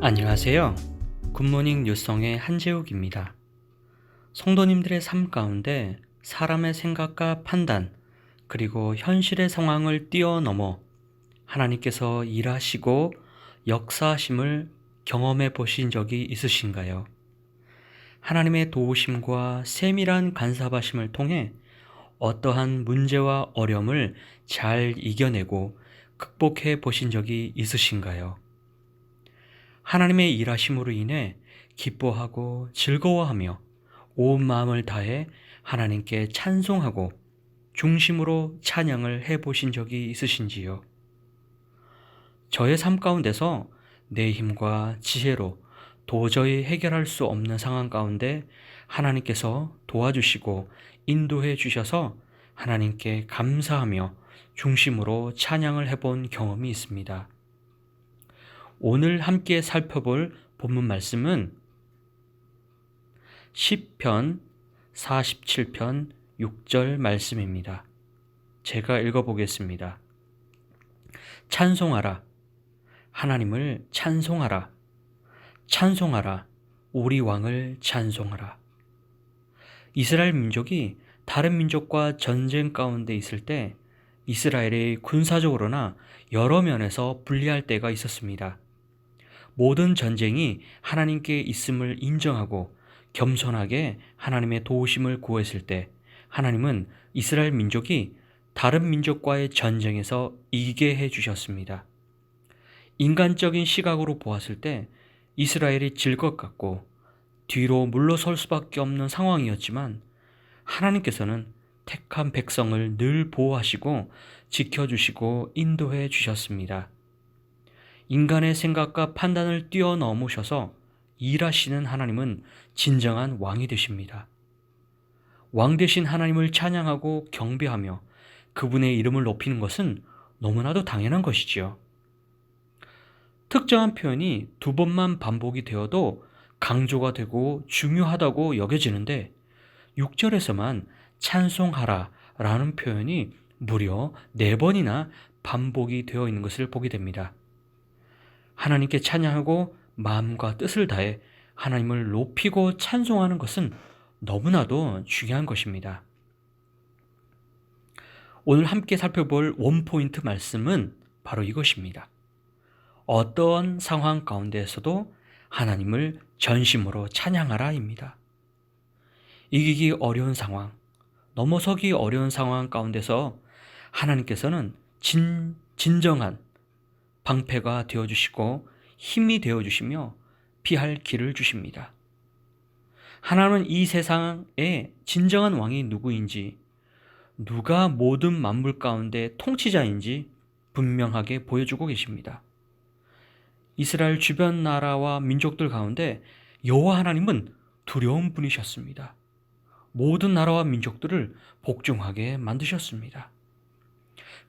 안녕하세요. 굿모닝 뉴성의 한재욱입니다. 성도님들의 삶 가운데 사람의 생각과 판단, 그리고 현실의 상황을 뛰어넘어 하나님께서 일하시고 역사하심을 경험해 보신 적이 있으신가요? 하나님의 도우심과 세밀한 간섭하심을 통해 어떠한 문제와 어려움을 잘 이겨내고 극복해 보신 적이 있으신가요? 하나님의 일하심으로 인해 기뻐하고 즐거워하며 온 마음을 다해 하나님께 찬송하고 중심으로 찬양을 해 보신 적이 있으신지요? 저의 삶 가운데서 내 힘과 지혜로 도저히 해결할 수 없는 상황 가운데 하나님께서 도와주시고 인도해 주셔서 하나님께 감사하며 중심으로 찬양을 해본 경험이 있습니다. 오늘 함께 살펴볼 본문 말씀은 10편 47편 6절 말씀입니다. 제가 읽어보겠습니다. 찬송하라. 하나님을 찬송하라. 찬송하라. 우리 왕을 찬송하라. 이스라엘 민족이 다른 민족과 전쟁 가운데 있을 때 이스라엘이 군사적으로나 여러 면에서 불리할 때가 있었습니다. 모든 전쟁이 하나님께 있음을 인정하고 겸손하게 하나님의 도우심을 구했을 때 하나님은 이스라엘 민족이 다른 민족과의 전쟁에서 이기게 해 주셨습니다. 인간적인 시각으로 보았을 때 이스라엘이 질 것 같고 뒤로 물러설 수밖에 없는 상황이었지만 하나님께서는 택한 백성을 늘 보호하시고 지켜주시고 인도해 주셨습니다. 인간의 생각과 판단을 뛰어넘으셔서 일하시는 하나님은 진정한 왕이 되십니다. 왕 되신 하나님을 찬양하고 경배하며 그분의 이름을 높이는 것은 너무나도 당연한 것이지요. 특정한 표현이 두 번만 반복이 되어도 강조가 되고 중요하다고 여겨지는데 6절에서만 찬송하라 라는 표현이 무려 네 번이나 반복이 되어 있는 것을 보게 됩니다. 하나님께 찬양하고 마음과 뜻을 다해 하나님을 높이고 찬송하는 것은 너무나도 중요한 것입니다. 오늘 함께 살펴볼 원포인트 말씀은 바로 이것입니다. 어떤 상황 가운데에서도 하나님을 전심으로 찬양하라입니다. 이기기 어려운 상황, 넘어서기 어려운 상황 가운데서 하나님께서는 진, 진정한 방패가 되어 주시고 힘이 되어 주시며 피할 길을 주십니다. 하나님은 이 세상의 진정한 왕이 누구인지, 누가 모든 만물 가운데 통치자인지 분명하게 보여주고 계십니다. 이스라엘 주변 나라와 민족들 가운데 여호와 하나님은 두려운 분이셨습니다. 모든 나라와 민족들을 복종하게 만드셨습니다.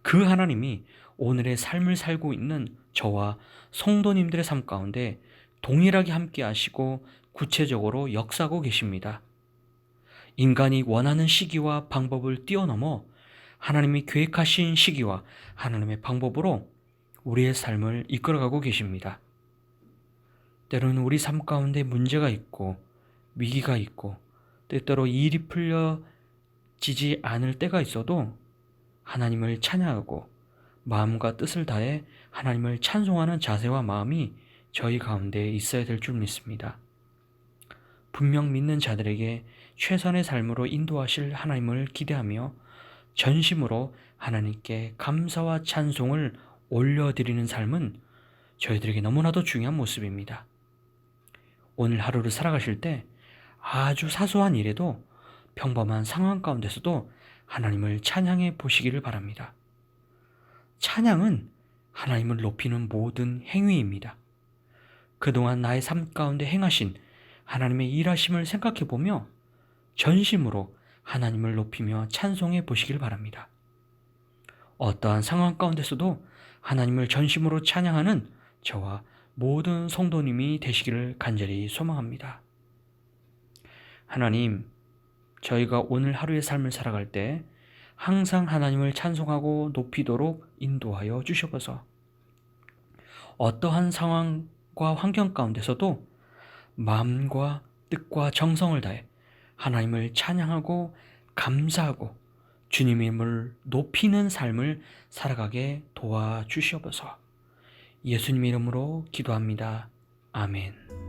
그 하나님이 오늘의 삶을 살고 있는 저와 성도님들의 삶 가운데 동일하게 함께 하시고 구체적으로 역사하고 계십니다. 인간이 원하는 시기와 방법을 뛰어넘어 하나님이 계획하신 시기와 하나님의 방법으로 우리의 삶을 이끌어가고 계십니다. 때로는 우리 삶 가운데 문제가 있고 위기가 있고 때때로 일이 풀려지지 않을 때가 있어도 하나님을 찬양하고 마음과 뜻을 다해 하나님을 찬송하는 자세와 마음이 저희 가운데 있어야 될 줄 믿습니다. 분명 믿는 자들에게 최선의 삶으로 인도하실 하나님을 기대하며 전심으로 하나님께 감사와 찬송을 올려드리는 삶은 저희들에게 너무나도 중요한 모습입니다. 오늘 하루를 살아가실 때 아주 사소한 일에도 평범한 상황 가운데서도 하나님을 찬양해 보시기를 바랍니다. 찬양은 하나님을 높이는 모든 행위입니다. 그동안 나의 삶 가운데 행하신 하나님의 일하심을 생각해 보며 전심으로 하나님을 높이며 찬송해 보시길 바랍니다. 어떠한 상황 가운데서도 하나님을 전심으로 찬양하는 저와 모든 성도님이 되시기를 간절히 소망합니다. 하나님, 저희가 오늘 하루의 삶을 살아갈 때 항상 하나님을 찬송하고 높이도록 인도하여 주셔서 어떠한 상황 상황과 환경 가운데서도 마음과 뜻과 정성을 다해 하나님을 찬양하고 감사하고 주님의 이름을 높이는 삶을 살아가게 도와주시옵소서. 예수님 이름으로 기도합니다. 아멘.